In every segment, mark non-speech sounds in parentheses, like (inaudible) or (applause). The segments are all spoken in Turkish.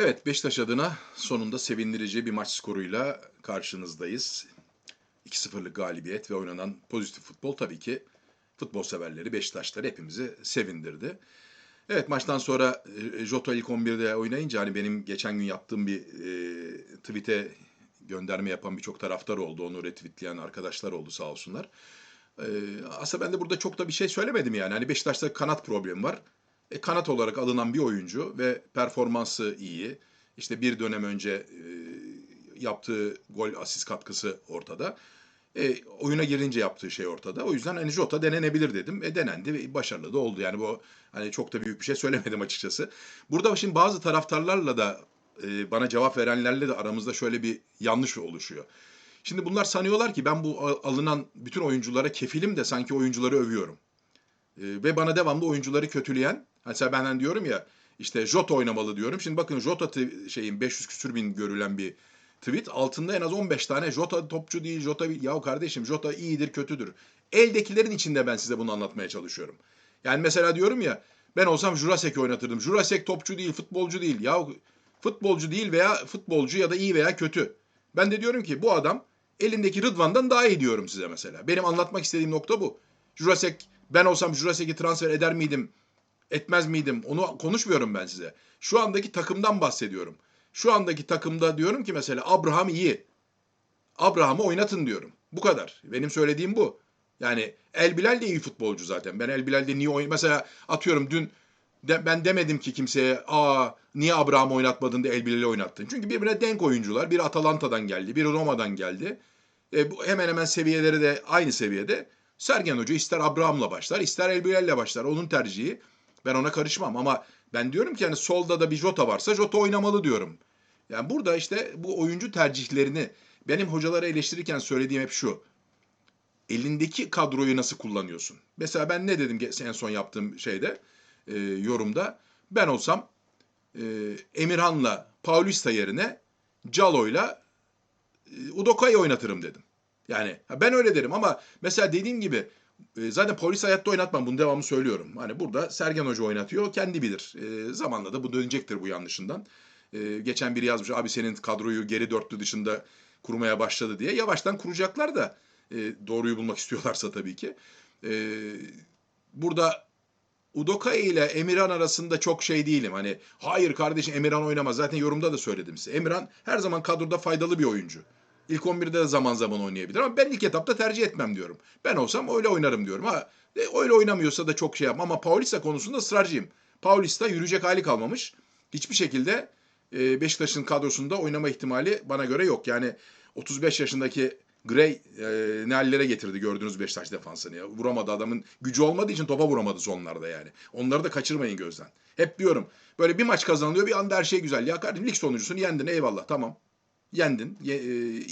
Evet Beşiktaş adına sonunda sevindirici bir maç skoruyla karşınızdayız. 2-0'lık galibiyet ve oynanan pozitif futbol tabii ki futbol severleri, Beşiktaşları hepimizi sevindirdi. Evet maçtan sonra e, Jota ilk 11'de oynayınca hani benim geçen gün yaptığım bir e, tweet'e gönderme yapan birçok taraftar oldu. Onu retweetleyen arkadaşlar oldu sağ olsunlar. E, aslında ben de burada çok da bir şey söylemedim yani. Hani Beşiktaş'ta kanat problemi var. E, kanat olarak alınan bir oyuncu ve performansı iyi. İşte bir dönem önce e, yaptığı gol asist katkısı ortada. E, oyuna girince yaptığı şey ortada. O yüzden hani Jota denenebilir dedim. E denendi ve başarılı da oldu. Yani bu hani çok da büyük bir şey (laughs) söylemedim açıkçası. Burada şimdi bazı taraftarlarla da e, bana cevap verenlerle de aramızda şöyle bir yanlış oluşuyor. Şimdi bunlar sanıyorlar ki ben bu alınan bütün oyunculara kefilim de sanki oyuncuları övüyorum. E, ve bana devamlı oyuncuları kötüleyen, mesela benden diyorum ya işte Jota oynamalı diyorum. Şimdi bakın Jota şeyin 500 küsür bin görülen bir tweet altında en az 15 tane Jota topçu değil Jota ya kardeşim Jota iyidir kötüdür. Eldekilerin içinde ben size bunu anlatmaya çalışıyorum. Yani mesela diyorum ya ben olsam Jurasek'i oynatırdım. Jurasek topçu değil, futbolcu değil. Ya futbolcu değil veya futbolcu ya da iyi veya kötü. Ben de diyorum ki bu adam elindeki Rıdvan'dan daha iyi diyorum size mesela. Benim anlatmak istediğim nokta bu. Jurasek ben olsam Jurasek'i transfer eder miydim? Etmez miydim? Onu konuşmuyorum ben size. Şu andaki takımdan bahsediyorum. Şu andaki takımda diyorum ki mesela Abraham iyi. Abraham'ı oynatın diyorum. Bu kadar. Benim söylediğim bu. Yani El Bilal de iyi futbolcu zaten. Ben El Bilal'de niye oyn Mesela atıyorum dün de, ben demedim ki kimseye aa niye Abraham'ı oynatmadın da El oynattın. Çünkü birbirine denk oyuncular. Biri Atalanta'dan geldi, biri Roma'dan geldi. E, bu hemen hemen seviyeleri de aynı seviyede. Sergen Hoca ister Abraham'la başlar, ister El Bilal'le başlar. Onun tercihi. Ben ona karışmam ama ben diyorum ki hani solda da bir Jota varsa Jota oynamalı diyorum. Yani burada işte bu oyuncu tercihlerini benim hocaları eleştirirken söylediğim hep şu. Elindeki kadroyu nasıl kullanıyorsun? Mesela ben ne dedim en son yaptığım şeyde, e, yorumda? Ben olsam e, Emirhan'la Paulista yerine Calo'yla e, Udoka'yı oynatırım dedim. Yani ben öyle derim ama mesela dediğim gibi e, zaten polis hayatta oynatmam. Bunu devamlı söylüyorum. Hani burada Sergen Hoca oynatıyor. Kendi bilir. E, zamanla da bu dönecektir bu yanlışından. E, geçen biri yazmış abi senin kadroyu geri dörtlü dışında kurmaya başladı diye. Yavaştan kuracaklar da e, doğruyu bulmak (laughs) istiyorlarsa tabii ki. E, burada Udoka ile Emirhan arasında çok şey değilim. Hani hayır kardeşim Emirhan oynamaz. Zaten yorumda da söyledim size. Emirhan her zaman kadroda faydalı bir oyuncu. İlk 11'de de zaman zaman oynayabilir ama ben ilk etapta tercih etmem diyorum. Ben olsam öyle oynarım diyorum. Ha e, öyle oynamıyorsa da çok şey yapmam ama Paulista konusunda ısrarcıyım. Paulista yürüyecek hali kalmamış. Hiçbir şekilde e, Beşiktaş'ın kadrosunda oynama ihtimali bana göre yok. Yani 35 yaşındaki Gray e, ne hallere getirdi gördüğünüz Beşiktaş defansını ya. Vuramadı adamın gücü olmadığı için topa vuramadı sonlarda yani. Onları da kaçırmayın gözden. Hep diyorum böyle bir maç kazanılıyor bir anda her şey güzel. Ya kardeşim lig sonuncusunu yendin eyvallah tamam. Yendin. Ye, e,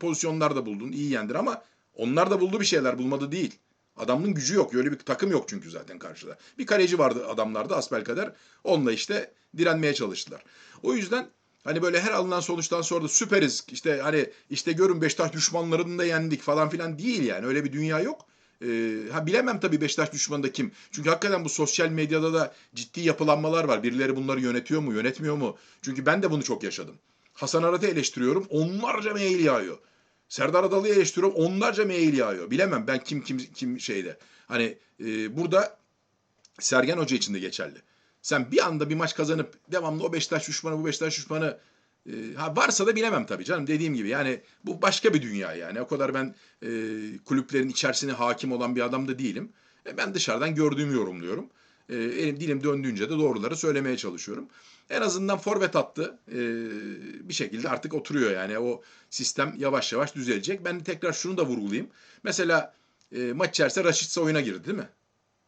pozisyonlar da buldun iyi yendin ama onlar da buldu bir şeyler bulmadı değil. Adamın gücü yok. Öyle bir takım yok çünkü zaten karşıda. Bir kaleci vardı adamlarda asbelkader. Onunla işte direnmeye çalıştılar. O yüzden hani böyle her alınan sonuçtan sonra da süperiz. İşte hani işte görün Beşiktaş düşmanlarını da yendik falan filan değil yani. Öyle bir dünya yok. Ee, ha bilemem tabii Beşiktaş düşmanı da kim. Çünkü hakikaten bu sosyal medyada da ciddi yapılanmalar var. Birileri bunları yönetiyor mu, yönetmiyor mu? Çünkü ben de bunu çok yaşadım. Hasan Arat'ı eleştiriyorum. Onlarca mail yağıyor. Serdar Adalı'yı eleştiriyorum. Onlarca mail yağıyor. Bilemem ben kim kim kim şeyde. Hani e, burada Sergen Hoca için de geçerli. Sen bir anda bir maç kazanıp devamlı o Beşiktaş düşmanı bu Beşiktaş düşmanı e, ha varsa da bilemem tabii canım dediğim gibi. Yani bu başka bir dünya yani. O kadar ben e, kulüplerin içerisine hakim olan bir adam da değilim. E, ben dışarıdan gördüğümü yorumluyorum. E, elim dilim döndüğünce de doğruları söylemeye çalışıyorum. En azından forvet attı. E, bir şekilde artık oturuyor yani. O sistem yavaş yavaş düzelecek. Ben tekrar şunu da vurgulayayım. Mesela e, maç içerisinde Raşitsa oyuna girdi değil mi?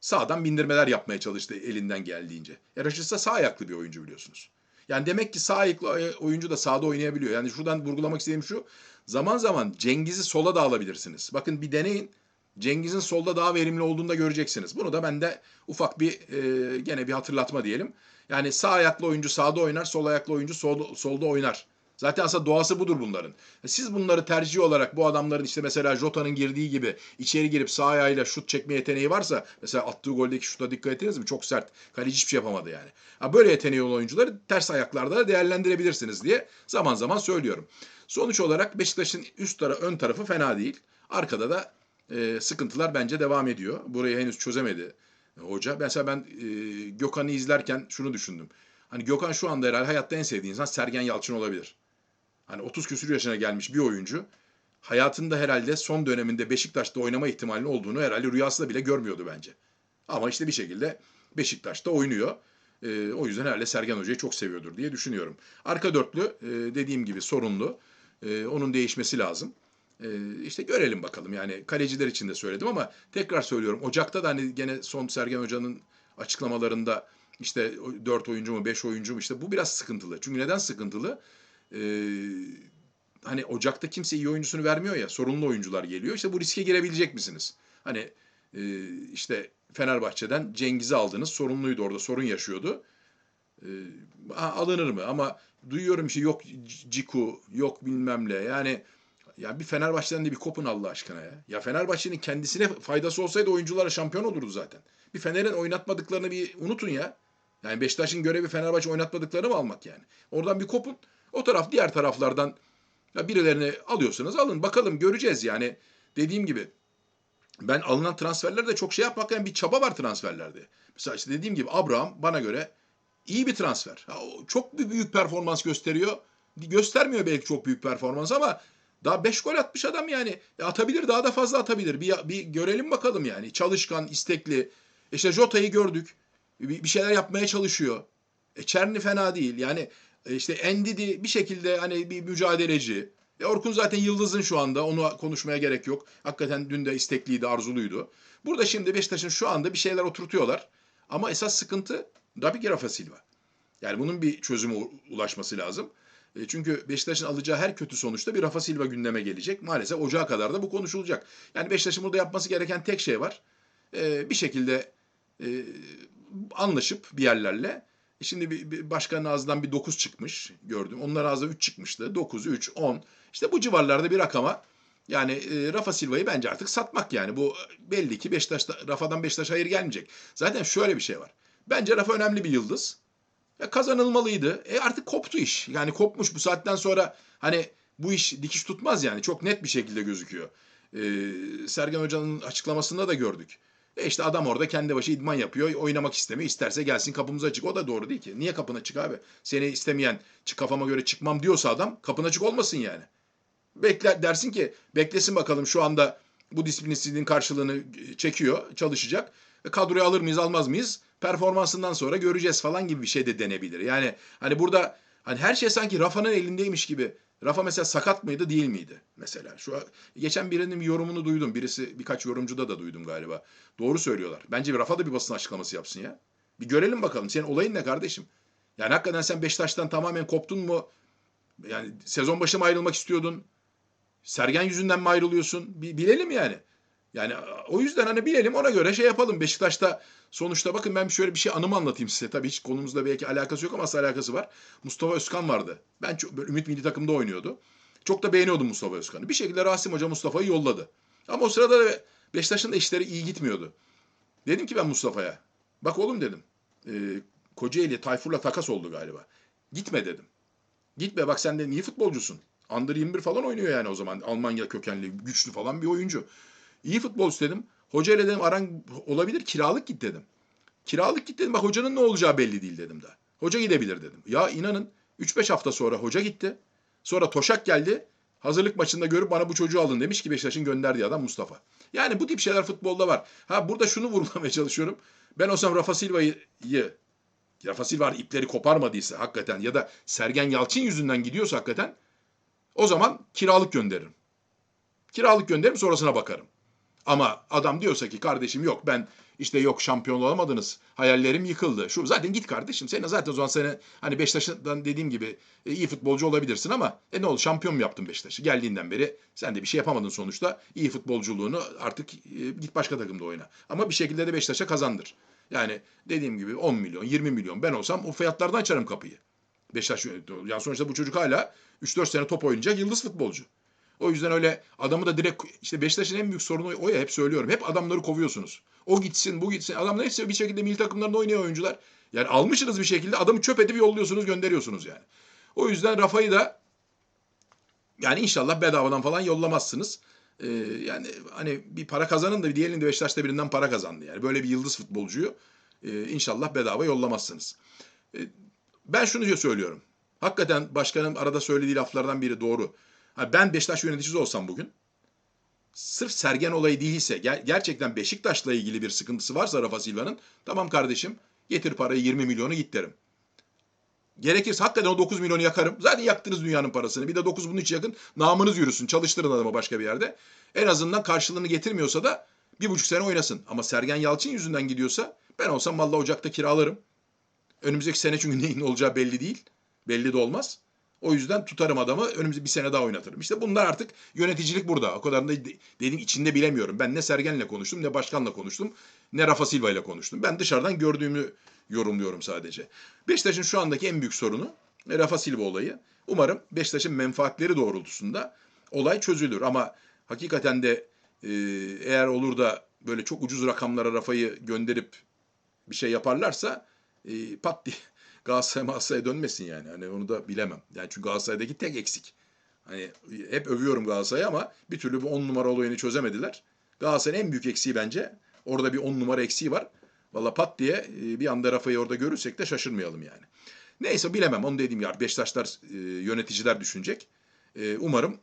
Sağdan bindirmeler yapmaya çalıştı elinden geldiğince. E Raşitsa sağ ayaklı bir oyuncu biliyorsunuz. Yani demek ki sağ ayaklı oyuncu da sağda oynayabiliyor. Yani şuradan vurgulamak istediğim şu. Zaman zaman Cengiz'i sola da alabilirsiniz. Bakın bir deneyin. Cengiz'in solda daha verimli olduğunu da göreceksiniz. Bunu da ben de ufak bir e, gene bir hatırlatma diyelim. Yani sağ ayaklı oyuncu sağda oynar, sol ayaklı oyuncu solda, solda oynar. Zaten aslında doğası budur bunların. Siz bunları tercih olarak bu adamların işte mesela Jota'nın girdiği gibi içeri girip sağ ayağıyla şut çekme yeteneği varsa mesela attığı goldeki şuta dikkat ettiniz mi? Çok sert. Kaleci hiçbir şey yapamadı yani. Ha, böyle yeteneği olan oyuncuları ters ayaklarda da değerlendirebilirsiniz diye zaman zaman söylüyorum. Sonuç olarak Beşiktaş'ın üst tarafı, ön tarafı fena değil. Arkada da e, sıkıntılar bence devam ediyor. Burayı henüz çözemedi e, hoca. Mesela ben e, Gökhan'ı izlerken şunu düşündüm. Hani Gökhan şu anda herhalde hayatta en sevdiği insan Sergen Yalçın olabilir. Hani 30 küsur yaşına gelmiş bir oyuncu. Hayatında herhalde son döneminde Beşiktaş'ta oynama ihtimalinin olduğunu herhalde rüyasında bile görmüyordu bence. Ama işte bir şekilde Beşiktaş'ta oynuyor. E, o yüzden herhalde Sergen Hoca'yı çok seviyordur diye düşünüyorum. Arka dörtlü e, dediğim gibi sorunlu. E, onun değişmesi lazım. E, işte görelim bakalım yani kaleciler için de söyledim ama tekrar söylüyorum. Ocak'ta da hani gene son Sergen Hoca'nın açıklamalarında işte 4 oyuncu mu 5 oyuncu mu işte bu biraz sıkıntılı. Çünkü neden sıkıntılı? Ee, hani Ocak'ta kimse iyi oyuncusunu vermiyor ya sorunlu oyuncular geliyor. İşte bu riske girebilecek misiniz? Hani e, işte Fenerbahçe'den Cengiz'i aldınız sorunluydu orada sorun yaşıyordu. Ee, alınır mı? Ama duyuyorum işte yok Ciku yok bilmem ne yani ya bir Fenerbahçe'den de bir kopun Allah aşkına ya. Ya Fenerbahçe'nin kendisine faydası olsaydı oyunculara şampiyon olurdu zaten. Bir Fener'in oynatmadıklarını bir unutun ya. Yani Beşiktaş'ın görevi Fenerbahçe oynatmadıklarını mı almak yani? Oradan bir kopun. O taraf diğer taraflardan ya birilerini alıyorsunuz alın bakalım göreceğiz yani. Dediğim gibi ben alınan transferlerde çok şey yapmak yani bir çaba var transferlerde. Mesela işte dediğim gibi Abraham bana göre iyi bir transfer. Ha, çok bir büyük performans gösteriyor. Göstermiyor belki çok büyük performans ama daha 5 gol atmış adam yani. E atabilir daha da fazla atabilir. Bir, bir görelim bakalım yani. Çalışkan, istekli. İşte Jota'yı gördük. Bir, bir şeyler yapmaya çalışıyor. E Çerni fena değil. Yani e işte Endidi bir şekilde hani bir mücadeleci. E Orkun zaten yıldızın şu anda. Onu konuşmaya gerek yok. Hakikaten dün de istekliydi, arzuluydu. Burada şimdi Beşiktaş'ın şu anda bir şeyler oturtuyorlar. Ama esas sıkıntı tabii ki Rafa Silva. Yani bunun bir çözüme ulaşması lazım. E, çünkü Beşiktaş'ın alacağı her kötü sonuçta bir Rafa Silva gündeme gelecek. Maalesef ocağa kadar da bu konuşulacak. Yani Beşiktaş'ın burada yapması gereken tek şey var. E, bir şekilde e, anlaşıp bir yerlerle. Şimdi bir, bir başkanın ağzından bir 9 çıkmış gördüm. Onlar ağzından 3 çıkmıştı. 9, 3, 10. İşte bu civarlarda bir rakama yani Rafa Silva'yı bence artık satmak yani. Bu belli ki Beşiktaş'ta Rafa'dan Beşiktaş hayır gelmeyecek. Zaten şöyle bir şey var. Bence Rafa önemli bir yıldız. Ya kazanılmalıydı. E artık koptu iş. Yani kopmuş bu saatten sonra hani bu iş dikiş tutmaz yani. Çok net bir şekilde gözüküyor. Ee, Sergen Hoca'nın açıklamasında da gördük. E işte adam orada kendi başı idman yapıyor. Oynamak istemiyor. İsterse gelsin kapımız açık. O da doğru değil ki. Niye kapın açık abi? Seni istemeyen çık kafama göre çıkmam diyorsa adam kapın açık olmasın yani. Bekler dersin ki beklesin bakalım şu anda bu disiplinsizliğin karşılığını çekiyor, çalışacak. E, kadroya alır mıyız, almaz mıyız? Performansından sonra göreceğiz falan gibi bir şey de denebilir. Yani hani burada hani her şey sanki Rafa'nın elindeymiş gibi. Rafa mesela sakat mıydı değil miydi mesela? Şu geçen birinin bir yorumunu duydum. Birisi birkaç yorumcuda da duydum galiba. Doğru söylüyorlar. Bence bir Rafa da bir basın açıklaması yapsın ya. Bir görelim bakalım. Senin olayın ne kardeşim? Yani hakikaten sen Beşiktaş'tan tamamen koptun mu? Yani sezon başı mı ayrılmak istiyordun? Sergen yüzünden mi ayrılıyorsun? Bir bilelim yani. Yani o yüzden hani bilelim ona göre şey yapalım. Beşiktaş'ta sonuçta bakın ben şöyle bir şey anımı anlatayım size. Tabii hiç konumuzda belki alakası yok ama aslında alakası var. Mustafa Özkan vardı. Ben çok, böyle Ümit Milli Takım'da oynuyordu. Çok da beğeniyordum Mustafa Özkan'ı. Bir şekilde Rasim Hoca Mustafa'yı yolladı. Ama o sırada da Beşiktaş'ın da işleri iyi gitmiyordu. Dedim ki ben Mustafa'ya. Bak oğlum dedim. E, Kocaeli Tayfur'la takas oldu galiba. Gitme dedim. Gitme bak sen de iyi futbolcusun. Under 21 falan oynuyor yani o zaman. Almanya kökenli, güçlü falan bir oyuncu. İyi futbol istedim. Hoca ile dedim aran olabilir kiralık git dedim. Kiralık git dedim bak hocanın ne olacağı belli değil dedim da. Hoca gidebilir dedim. Ya inanın 3-5 hafta sonra hoca gitti. Sonra Toşak geldi. Hazırlık maçında görüp bana bu çocuğu alın demiş ki Beşiktaş'ın gönderdiği adam Mustafa. Yani bu tip şeyler futbolda var. Ha burada şunu (laughs) vurgulamaya çalışıyorum. Ben olsam Rafa Silva'yı Rafa Silva ipleri koparmadıysa hakikaten ya da Sergen Yalçın yüzünden gidiyorsa hakikaten o zaman kiralık gönderirim. Kiralık gönderirim sonrasına bakarım. Ama adam diyorsa ki kardeşim yok ben işte yok şampiyon olamadınız. Hayallerim yıkıldı. Şu zaten git kardeşim. Sen zaten o zaman seni hani Beşiktaş'tan dediğim gibi e, iyi futbolcu olabilirsin ama e ne oldu şampiyon mu yaptın Beşiktaş'ı? Geldiğinden beri sen de bir şey yapamadın sonuçta. İyi futbolculuğunu artık e, git başka takımda oyna. Ama bir şekilde de Beşiktaş'a kazandır. Yani dediğim gibi 10 milyon, 20 milyon ben olsam o fiyatlardan açarım kapıyı. Beşiktaş yani sonuçta bu çocuk hala 3-4 sene top oynayacak yıldız futbolcu. O yüzden öyle adamı da direkt işte Beşiktaş'ın en büyük sorunu o ya hep söylüyorum. Hep adamları kovuyorsunuz. O gitsin, bu gitsin. Adamlar hepsi bir şekilde milli takımlarında oynayan oyuncular. Yani almışsınız bir şekilde adamı çöp edip yolluyorsunuz, gönderiyorsunuz yani. O yüzden Rafa'yı da yani inşallah bedavadan falan yollamazsınız. Ee, yani hani bir para kazanın da diyelim de Beşiktaş'ta birinden para kazandı yani. Böyle bir yıldız futbolcuyu e, inşallah bedava yollamazsınız. E, ben şunu söylüyorum. Hakikaten başkanım arada söylediği laflardan biri doğru. Ha, ben Beşiktaş yöneticisi olsam bugün sırf Sergen olayı değilse ger- gerçekten Beşiktaş'la ilgili bir sıkıntısı varsa Rafa Silva'nın tamam kardeşim getir parayı 20 milyonu git derim. Gerekirse hakikaten o 9 milyonu yakarım. Zaten yaktınız dünyanın parasını. Bir de 9 bunun için yakın. Namınız yürüsün. Çalıştırın adamı başka bir yerde. En azından karşılığını getirmiyorsa da bir buçuk sene oynasın. Ama Sergen Yalçın yüzünden gidiyorsa ben olsam valla Ocak'ta kiralarım. Önümüzdeki sene çünkü (laughs) neyin olacağı belli değil. Belli de olmaz. O yüzden tutarım adamı önümüzdeki bir sene daha oynatırım. İşte bunlar artık yöneticilik burada. O kadar da de- dediğim içinde bilemiyorum. Ben ne Sergen'le konuştum ne başkanla konuştum ne Rafa Silva ile konuştum. Ben dışarıdan gördüğümü yorumluyorum sadece. Beşiktaş'ın şu andaki en büyük sorunu e, Rafa Silva olayı. Umarım Beşiktaş'ın menfaatleri doğrultusunda olay çözülür. Ama hakikaten de e, eğer olur da böyle çok ucuz rakamlara Rafa'yı gönderip bir şey yaparlarsa e, pat diye Galatasaray Galatasaray'a dönmesin yani. Hani onu da bilemem. Yani çünkü Galatasaray'daki tek eksik. Hani hep övüyorum Galatasaray'ı ama bir türlü bu 10 numara olayını çözemediler. Galatasaray'ın en büyük eksiği bence. Orada bir 10 numara eksiği var. Valla pat diye e, bir anda Rafa'yı orada görürsek de şaşırmayalım yani. Neyse bilemem onu dediğim yer. Beşiktaşlar e, yöneticiler düşünecek. E, umarım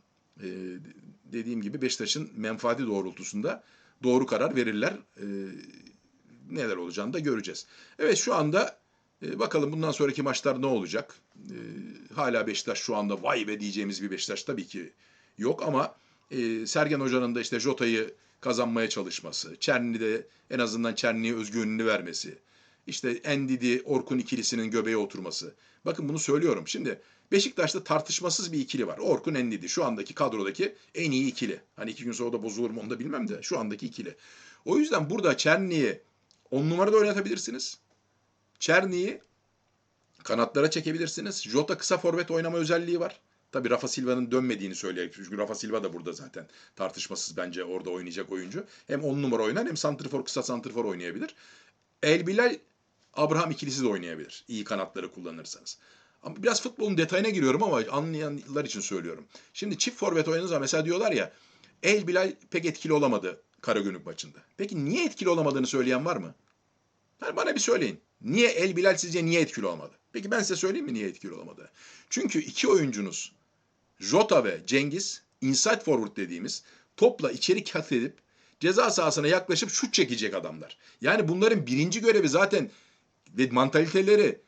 dediğim gibi Beşiktaş'ın menfaati doğrultusunda doğru karar verirler. Neler olacağını da göreceğiz. Evet şu anda e, bakalım bundan sonraki maçlar ne olacak? E, hala Beşiktaş şu anda vay be diyeceğimiz bir Beşiktaş tabii ki yok ama e, Sergen Hoca'nın da işte Jota'yı kazanmaya çalışması, Çerni'de en azından Çerni'ye özgüvenini vermesi, işte Endidi Orkun ikilisinin göbeğe oturması. Bakın bunu söylüyorum. Şimdi Beşiktaş'ta tartışmasız bir ikili var. Orkun Endidi şu andaki kadrodaki en iyi ikili. Hani iki gün sonra da bozulur mu onu da bilmem de şu andaki ikili. O yüzden burada Çerni'yi 10 numarada oynatabilirsiniz. Çerni'yi kanatlara çekebilirsiniz. Jota kısa forvet oynama özelliği var. Tabii Rafa Silva'nın dönmediğini söyleyerek. Çünkü Rafa Silva da burada zaten tartışmasız bence orada oynayacak oyuncu. Hem 10 numara oynar hem santrfor kısa santrfor oynayabilir. El Bilal Abraham ikilisi de oynayabilir. İyi kanatları kullanırsanız. Ama biraz futbolun detayına giriyorum ama anlayanlar için söylüyorum. Şimdi çift forvet oynadığınız zaman mesela diyorlar ya El Bilal pek etkili olamadı Karagümrük maçında. Peki niye etkili olamadığını söyleyen var mı? Yani bana bir söyleyin. Niye El Bilal sizce niye etkili olamadı? Peki ben size söyleyeyim mi niye etkili olamadı? Çünkü iki oyuncunuz Jota ve Cengiz inside forward dediğimiz topla içeri kat edip ceza sahasına yaklaşıp şut çekecek adamlar. Yani bunların birinci görevi zaten ve mantaliteleri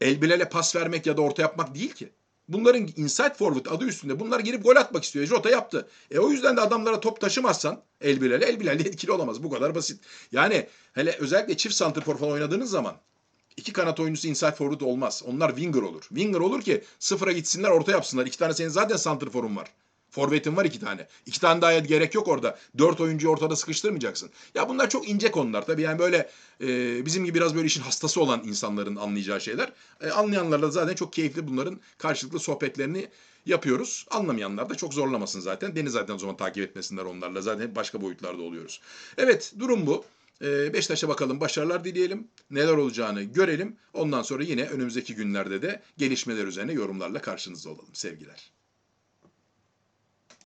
El Bilal'e pas vermek ya da orta yapmak değil ki. Bunların inside forward adı üstünde. Bunlar girip gol atmak istiyor. Jota yaptı. E o yüzden de adamlara top taşımazsan El Bilal'e El Bilal'le etkili olamaz. Bu kadar basit. Yani hele özellikle çift santrfor falan oynadığınız zaman iki kanat oyuncusu inside forward olmaz. Onlar winger olur. Winger olur ki sıfıra gitsinler orta yapsınlar. İki tane senin zaten santrforun var. Forvetin var iki tane. İki tane daha gerek yok orada. Dört oyuncuyu ortada sıkıştırmayacaksın. Ya bunlar çok ince konular tabii. Yani böyle e, bizim gibi biraz böyle işin hastası olan insanların anlayacağı şeyler. E, anlayanlarla zaten çok keyifli bunların karşılıklı sohbetlerini yapıyoruz. Anlamayanlar da çok zorlamasın zaten. Beni zaten o zaman takip etmesinler onlarla. Zaten başka boyutlarda oluyoruz. Evet durum bu. E, Beşiktaş'a bakalım başarılar dileyelim. Neler olacağını görelim. Ondan sonra yine önümüzdeki günlerde de gelişmeler üzerine yorumlarla karşınızda olalım. Sevgiler.